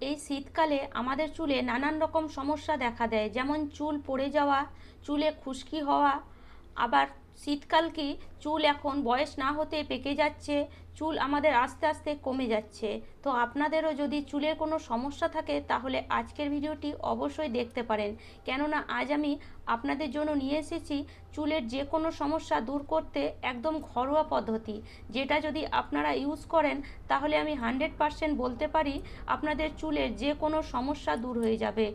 এই শীতকালে আমাদের চুলে নানান রকম সমস্যা দেখা দেয়। যেমন চুল পড়ে যাওয়া, চুলে খুশকি হওয়া, আবার শীতকাল কি চুল এখন বয়স না হতে পেকে যাচ্ছে? চুল আমাদের আস্তে আস্তে কমে যাচ্ছে। তো আপনাদেরও যদি চুলের কোনো সমস্যা থাকে, তাহলে আজকের ভিডিওটি অবশ্যই দেখতে পারেন। কেননা আজ আমি আপনাদের জন্য নিয়ে এসেছি চুলের যে কোনো সমস্যা দূর করতে একদম ঘরোয়া পদ্ধতি। যেটা যদি আপনারা ইউজ করেন, তাহলে আমি হান্ড্রেড বলতে পারি আপনাদের চুলের যে কোনো সমস্যা দূর হয়ে যাবে।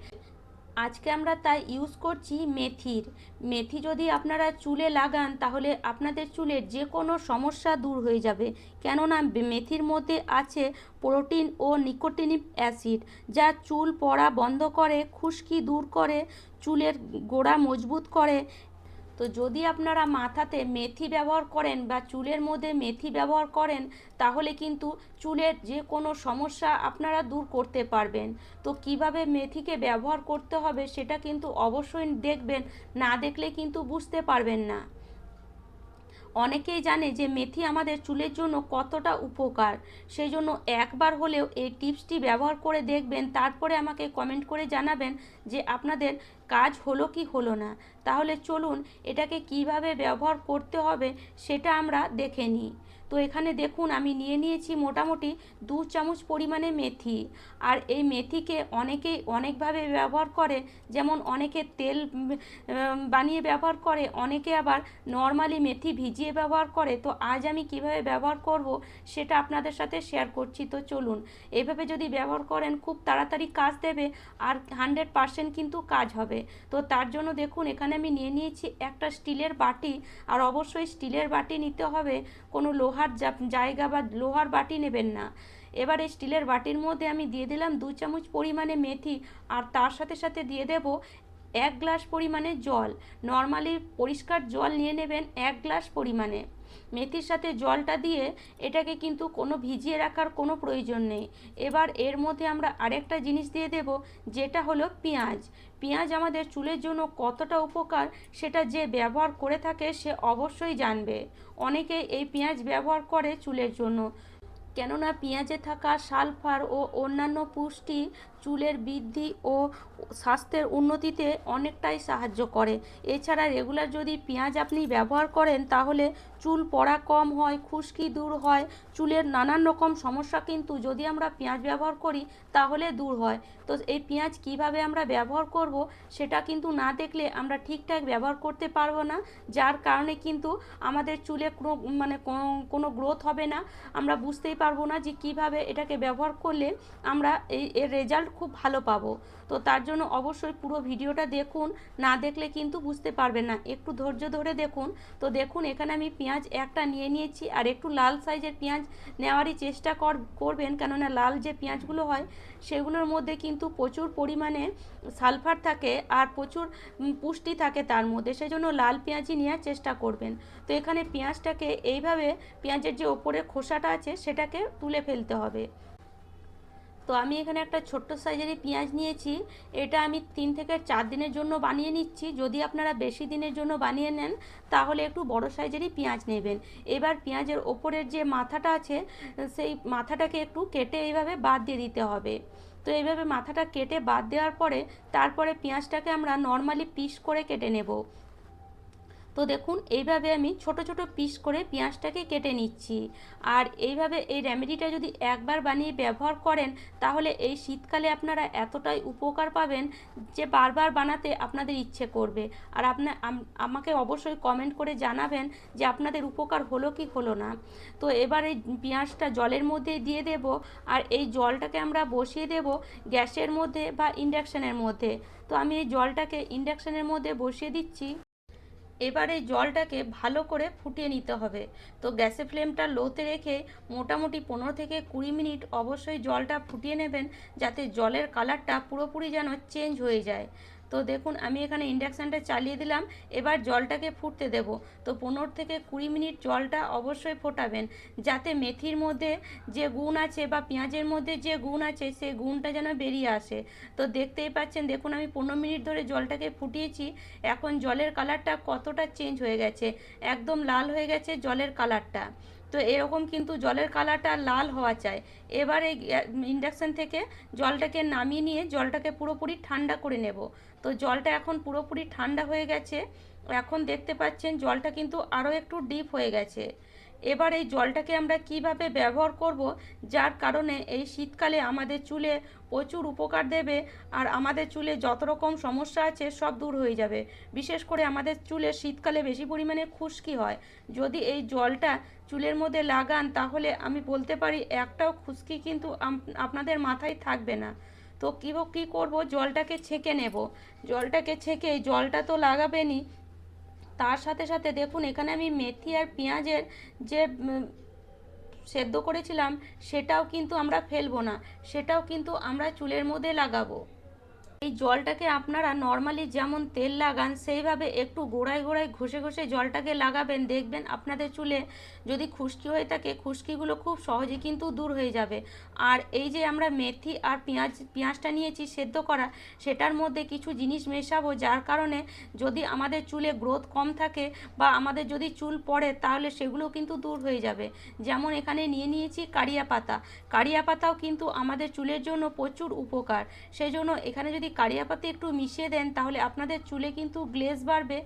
আজকে আমরা তাই ইউজ করছি মেথির। মেথি যদি আপনারা চুলে লাগান, তাহলে আপনাদের চুলের যে কোনো সমস্যা দূর হয়ে যাবে। কেননা, মেথির মধ্যে আছে প্রোটিন ও নিকোটিনিক অ্যাসিড, যা চুল পড়া বন্ধ করে, খুশকি দূর করে, চুলের গোড়া মজবুত করে তো যদি আপনারা মাথাতে মেথি ব্যবহার করেন বা চুলের মধ্যে মেথি ব্যবহার করেন, তাহলে কিন্তু চুলের যে কোনো সমস্যা আপনারা দূর করতে পারবেন। তো কীভাবে মেথিকে ব্যবহার করতে হবে সেটা কিন্তু অবশ্যই দেখবেন, না দেখলে কিন্তু বুঝতে পারবেন না। অনেকেই জানে যে মেথি আমাদের চুলের জন্য কতটা উপকার। সেই জন্য একবার হলেও এই টিপসটি ব্যবহার করে দেখবেন, তারপরে আমাকে কমেন্ট করে জানাবেন যে আপনাদের কাজ হলো কি হলো না। তাহলে চলুন এটাকে কীভাবে ব্যবহার করতে হবে সেটা আমরা দেখে নিই। তো এখানে দেখুন, আমি নিয়ে নিয়েছি মোটামুটি দু চামচ পরিমাণে মেথি। আর এই মেথিকে অনেকেই অনেকভাবে ব্যবহার করে, যেমন অনেকে তেল বানিয়ে ব্যবহার করে, অনেকে আবার নর্মালি মেথি ভিজিয়ে ব্যবহার করে। তো আজ আমি কীভাবে ব্যবহার করব সেটা আপনাদের সাথে শেয়ার করছি। তো চলুন, এভাবে যদি ব্যবহার করেন, খুব তাড়াতাড়ি কাজ দেবে আর হান্ড্রেড পারসেন্ট কিন্তু কাজ হবে। তো তার জন্য দেখুন, এখানে আমি নিয়ে নিয়েছি একটা স্টিলের বাটি। আর অবশ্যই স্টিলের বাটি নিতে হবে, কোনো লোহার জায়গা বা লোহার বাটি নেবেন না। এবারে স্টিলের বাটির মধ্যে আমি দিয়ে দিলাম দু চামচ পরিমাণে মেথি আর তার সাথে সাথে দিয়ে দেব এক গ্লাস পরিমাণে জল। নর্মালি পরিষ্কার জল নিয়ে নেবেন এক গ্লাস পরিমাণে। মেথির সাথে জলটা দিয়ে এটাকে কিন্তু কোনো ভিজিয়ে রাখার কোনো প্রয়োজন নেই। এবার এর মধ্যে আমরা আরেকটা জিনিস দিয়ে দেব, যেটা হলো পেঁয়াজ। পেঁয়াজ আমাদের চুলের জন্য কতটা উপকার সেটা যে ব্যবহার করে থাকে সে অবশ্যই জানবে। অনেকে এই পেঁয়াজ ব্যবহার করে চুলের জন্য। কেননা পেঁয়াজে থাকা সালফার ও অন্যান্য পুষ্টি চুলের বৃদ্ধি ও স্বাস্থ্যের উন্নতিতে অনেকটাই সাহায্য করে। এছাড়া রেগুলার যদি পেঁয়াজ আপনি ব্যবহার করেন, তাহলে চুল পড়া কম হয়, খুশকি দূর হয়, চুলের নানান রকম সমস্যা কিন্তু যদি আমরা পেঁয়াজ ব্যবহার করি, তাহলে দূর হয়। তো এই পেঁয়াজ কীভাবে আমরা ব্যবহার করব, সেটা কিন্তু না দেখলে আমরা ঠিকঠাক ব্যবহার করতে পারব না। যার কারণে কিন্তু আমাদের চুলে কোনো মানে কোনো গ্রোথ হবে না। আমরা বুঝতেই পারব না যে কীভাবে এটাকে ব্যবহার করলে আমরা এই, এর রেজাল্ট খুব ভালো পাবো। তো তার জন্য অবশ্যই পুরো ভিডিওটা দেখুন। না দেখলে কিন্তু বুঝতে পারবেন না। একটু ধৈর্য ধরে দেখুন। তো দেখুন, এখানে আমি পেঁয়াজ একটা নিয়ে নিয়েছি আর একটু লাল সাইজের পেঁয়াজ নেওয়ারই চেষ্টা কর, করবেন। কেননা লাল যে পেঁয়াজগুলো হয়, সেগুলোর মধ্যে কিন্তু প্রচুর পরিমাণে সালফার থাকে আর প্রচুর পুষ্টি থাকে তার মধ্যে। সেই জন্য লাল পেঁয়াজই নেওয়ার চেষ্টা করবেন। তো এখানে পেঁয়াজটাকে এইভাবে, পেঁয়াজের যে ওপরে খোসাটা আছে, সেটাকে তুলে ফেলতে হবে। তো আমি এখানে একটা ছোট্ট সাইজেরই পেঁয়াজ নিয়েছি। এটা আমি তিন থেকে চার দিনের জন্য বানিয়ে নিচ্ছি। যদি আপনারা বেশি দিনের জন্য বানিয়ে নেন, তাহলে একটু বড় সাইজেরই পেঁয়াজ নেবেন। এবার পেঁয়াজের ওপরের যে মাথাটা আছে, সেই মাথাটাকে একটু কেটে এইভাবে বাদ দিয়ে দিতে হবে। তো এইভাবে মাথাটা কেটে বাদ দেওয়ার পরে, তারপরে পেঁয়াজটাকে আমরা নর্মালি পিস করে কেটে নেব। তো দেখুন, এইভাবে আমি ছোট ছোট পিস করে পেঁয়াজটাকে কেটে নিচ্ছি। আর এইভাবে এই রেমেডিটা যদি একবার বানিয়ে ব্যবহার করেন, তাহলে এই শীতকালে আপনারা এতটাই উপকার পাবেন যে বারবার বানাতে আপনাদের ইচ্ছে করবে। আর আপনার আমাকে অবশ্যই কমেন্ট করে জানাবেন যে আপনাদের উপকার হলো কি হলো না। তো এবার এই পেঁয়াজটা জলের মধ্যে দিয়ে দেব, আর এই জলটাকে আমরা বসিয়ে দেব গ্যাসের মধ্যে বা ইন্ডাকশানের মধ্যে। তো আমি এই জলটাকে ইন্ডাকশানের মধ্যে বসিয়ে দিচ্ছি। এবার এই জলটাকে ভালো করে ফুটিয়ে নিতে হবে। তো গ্যাসে ফ্লেমটা লোতে রেখে মোটামুটি পনেরো থেকে কুড়ি মিনিট অবশ্যই জলটা ফুটিয়ে নেবেন, যাতে জলের কালারটা পুরোপুরি যেন চেঞ্জ হয়ে যায়। তো দেখুন, আমি এখানে ইন্ডাকশানটা চালিয়ে দিলাম, এবার জলটাকে ফুটতে দেব। তো পনেরো থেকে কুড়ি মিনিট জলটা অবশ্যই ফোটাবেন, যাতে মেথির মধ্যে যে গুণ আছে বা পেঁয়াজের মধ্যে যে গুণ আছে, সেই গুণটা যেন বেরিয়ে আসে। তো দেখতেই পাচ্ছেন, দেখুন আমি পনেরো মিনিট ধরে জলটাকে ফুটিয়েছি, এখন জলের কালারটা কতটা চেঞ্জ হয়ে গেছে, একদম লাল হয়ে গেছে জলের কালারটা। তো এরকম কিন্তু জলের কালারটা লাল হওয়া চাই। এবার এই ইন্ডাকশান থেকে জলটাকে নামিয়ে নিয়ে জলটাকে পুরোপুরি ঠান্ডা করে নেব। তো জলটা এখন পুরোপুরি ঠান্ডা হয়ে গেছে। এখন দেখতে পাচ্ছেন জলটা কিন্তু আরও একটু ডিপ হয়ে গেছে। এবার এই জলটাকে আমরা কীভাবে ব্যবহার করব? যার কারণে এই শীতকালে আমাদের চুলে প্রচুর উপকার দেবে আর আমাদের চুলে যত রকম সমস্যা আছে সব দূর হয়ে যাবে। বিশেষ করে আমাদের চুলে শীতকালে বেশি পরিমাণে খুশকি হয়। যদি এই জলটা চুলের মধ্যে লাগান, তাহলে আমি বলতে পারি একটাও খুশকি কিন্তু আপনাদের মাথায় থাকবে না। তো কী কী করব? জলটাকে ছেঁকে নেব। জলটাকে ছেঁকে জলটা তো লাগাবেনই। তার সাথে সাথে দেখুন, এখানে আমি মেথি আর পেঁয়াজের যে সেদ্ধ করেছিলাম, সেটাও কিন্তু আমরা ফেলব না। সেটাও কিন্তু আমরা চুলের মধ্যে লাগাবো। এই জলটাকে আপনারা নর্মালি যেমন তেল লাগান, সেইভাবে একটু গোড়ায় গোড়ায় ঘষে ঘষে জলটাকে লাগাবেন। দেখবেন আপনাদের চুলে যদি খুশকি হয়ে থাকে, খুশকিগুলো খুব সহজে কিন্তু দূর হয়ে যাবে। আর এই যে আমরা মেথি আর পেঁয়াজ, পেঁয়াজটা নিয়েছি সেদ্ধ করা, সেটার মধ্যে কিছু জিনিস মেশাবো, যার কারণে যদি আমাদের চুলে গ্রোথ কম থাকে বা আমাদের যদি চুল পড়ে, তাহলে সেগুলো কিন্তু দূর হয়ে যাবে। যেমন এখানে নিয়ে নিয়েছি কারিয়া পাতা। কারিয়া পাতাও কিন্তু আমাদের চুলের জন্য প্রচুর উপকার। সেই জন্য এখানে যদি কারিয়া পাতা একটু মিশিয়ে দেন, তাহলে আপনাদের চুলে কিন্তু গ্লেজ বাড়বে।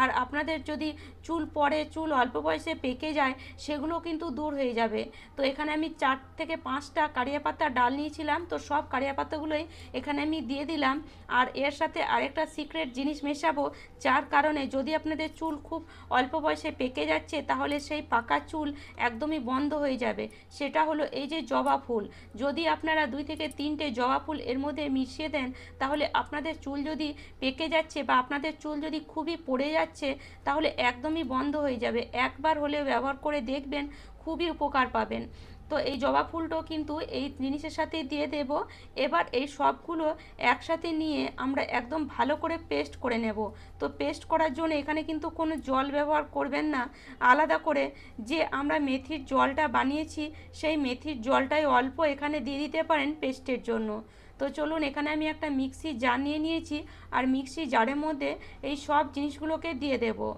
আর আপনাদের যদি চুল পরে চুল অল্প বয়সে পেকে যায়, সেগুলো কিন্তু দূর হয়ে যাবে। তো এখানে আমি চার থেকে পাঁচটা কারিয়া পাতা ডাল নিয়েছিলাম, তো সব কারিয়া পাতাগুলোই এখানে আমি দিয়ে দিলাম। আর এর সাথে আরেকটা সিক্রেট জিনিস মেশাবো, যার কারণে যদি আপনাদের চুল খুব অল্প বয়সে পেকে যাচ্ছে, তাহলে সেই পাকা চুল একদমই বন্ধ হয়ে যাবে। সেটা হলো এই যে জবা ফুল। যদি আপনারা দুই থেকে তিনটে জবা ফুল এর মধ্যে মিশিয়ে দেন, তাহলে আপনাদের চুল যদি পেকে যাচ্ছে বা আপনাদের চুল যদি খুবই পড়ে যাচ্ছে, তাহলে একদমই বন্ধ হয়ে যাবে। একবার হলে ব্যবহার করে দেখবেন, খুবই উপকার পাবেন। তো এই জবা ফুলটাও কিন্তু এই জিনিসের সাথে দিয়ে দেব। এবার এই সবগুলো একসাথে নিয়ে আমরা একদম ভালো করে পেস্ট করে নেব। তো পেস্ট করার জন্য এখানে কিন্তু কোনো জল ব্যবহার করবেন না। আলাদা করে যে আমরা মেথির জলটা বানিয়েছি, সেই মেথির জলটাই অল্প এখানে দিয়ে দিতে পারেন পেস্টের জন্য। তো চলুন এখানে আমি একটা মিক্সি জার নিয়ে নিয়েছি, আর মিক্সি জারের মধ্যে এই সব জিনিসগুলোকে দিয়ে দেবো।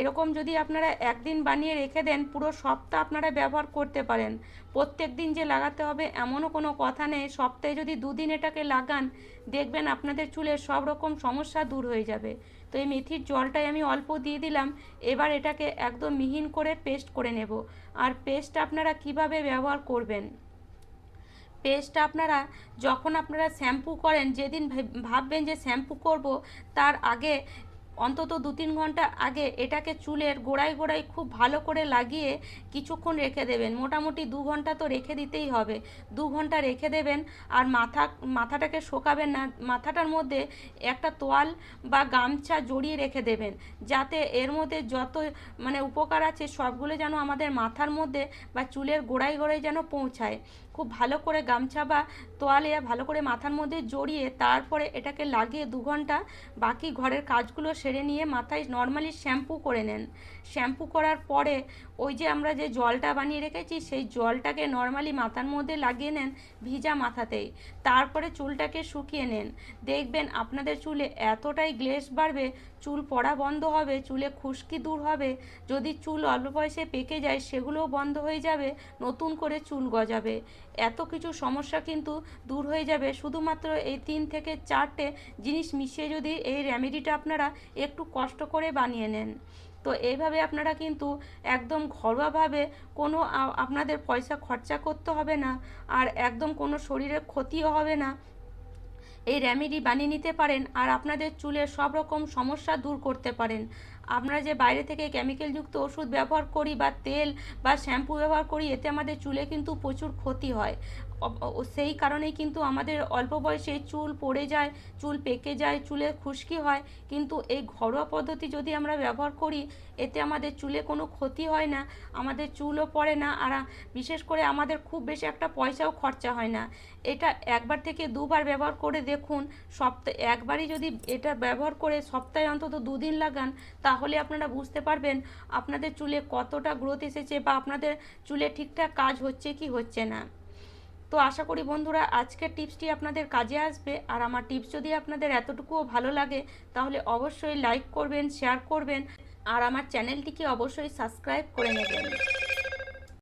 এরকম যদি আপনারা একদিন বানিয়ে রেখে দেন, পুরো সপ্তাহ আপনারা ব্যবহার করতে পারেন। প্রত্যেক দিন যে লাগাতে হবে এমনও কোনো কথা নেই, সপ্তাহে যদি দুদিন এটাকে লাগান, দেখবেন আপনাদের চুলের সব রকম সমস্যা দূর হয়ে যাবে। তো এই মেথির জলটাই আমি অল্প দিয়ে দিলাম, এবার এটাকে একদম মিহিন করে পেস্ট করে নেব। আর পেস্ট আপনারা কীভাবে ব্যবহার করবেন? পেস্ট আপনারা যখন আপনারা শ্যাম্পু করেন যেদিন ভাববেন যে শ্যাম্পু করব তার আগে অন্তত দু তিন ঘণ্টা আগে এটাকে চুলের গোড়ায় গোড়ায় খুব ভালো করে লাগিয়ে কিছুক্ষণ রেখে দেবেন। মোটামুটি দু ঘণ্টা তো রেখে দিতেই হবে। দু ঘণ্টা রেখে দেবেন আর মাথা, মাথাটাকে শোকাবেন না। মাথাটার মধ্যে একটা তোয়াল বা গামছা জড়িয়ে রেখে দেবেন। যাতে এর মধ্যে যত মানে উপকার আছে সবগুলো যেন আমাদের মাথার মধ্যে বা চুলের গোড়ায় গোড়ায় যেন পৌঁছায়। খুব ভালো করে গামছা বা তোয়ালে ভালো করে মাথার মধ্যে জড়িয়ে তারপরে এটাকে লাগিয়ে দু ঘণ্টা বাকি ঘরের কাজগুলো সেরে নিয়ে মাথায় নর্মালি শ্যাম্পু করে নেন। শ্যাম্পু করার পরে ওই যে আমরা যে জলটা বানিয়ে রেখেছি, সেই জলটাকে নর্মালি মাথার মধ্যে লাগিয়ে নেন ভিজা মাথাতেই। তারপরে চুলটাকে শুকিয়ে নেন। দেখবেন আপনাদের চুলে এতটাই গ্লেস বাড়বে চুল পড়া বন্ধ হবে, চুলে খুশকি দূর হবে। যদি চুল অল্প বয়সে পেকে যায়, সেগুলোও বন্ধ হয়ে যাবে, নতুন করে চুল গজাবে। এত কিছু সমস্যা কিন্তু দূর হয়ে যাবে। শুধুমাত্র এই তিন থেকে চারটে জিনিস মিশিয়ে যদি এই রেমেডিটা আপনারা একটু কষ্ট করে বানিয়ে নেন। তো এইভাবে আপনারা কিন্তু একদম ঘরোয়াভাবে কোনো আপনাদের পয়সা খরচা করতে হবে না, আর একদম কোনো শরীরের ক্ষতিও হবে না। এই রেমেডি বানিয়ে নিতে পারেন আর আপনাদের চুলের সব রকম সমস্যা দূর করতে পারেন। আমরা যে বাইরে থেকে কেমিক্যালযুক্ত ওষুধ ব্যবহার করি বা তেল বা শ্যাম্পু ব্যবহার করি, এতে আমাদের চুলে কিন্তু প্রচুর ক্ষতি হয়। সেই কারণেই কিন্তু আমাদের অল্প বয়সে চুল পড়ে যায়, চুল পেকে যায়, চুলে খুশকি হয়। কিন্তু এই ঘরোয়া পদ্ধতি যদি আমরা ব্যবহার করি, এতে আমাদের চুলে কোনো ক্ষতি হয় না, আমাদের চুলও পড়ে না, আর বিশেষ করে আমাদের খুব বেশি একটা পয়সাও খরচা হয় না। এটা একবার থেকে দুবার ব্যবহার করে দেখুন সপ্তাহে একবারই যদি এটা ব্যবহার করে সপ্তাহে অন্তত দুদিন লাগান, তাহলে আপনারা বুঝতে পারবেন আপনাদের চুলে কতটা গ্রোথ এসেছে বা আপনাদের চুলে ঠিকঠাক কাজ হচ্ছে কি হচ্ছে না। তো আশা করি বন্ধুরা, আজকের টিপসটি আপনাদের কাজে আসবে। আর আমার টিপস যদি আপনাদের এতটুকুও ভালো লাগে, তাহলে অবশ্যই লাইক করবেন, শেয়ার করবেন, আর আমার চ্যানেলটিকে অবশ্যই সাবস্ক্রাইব করে নেবেন।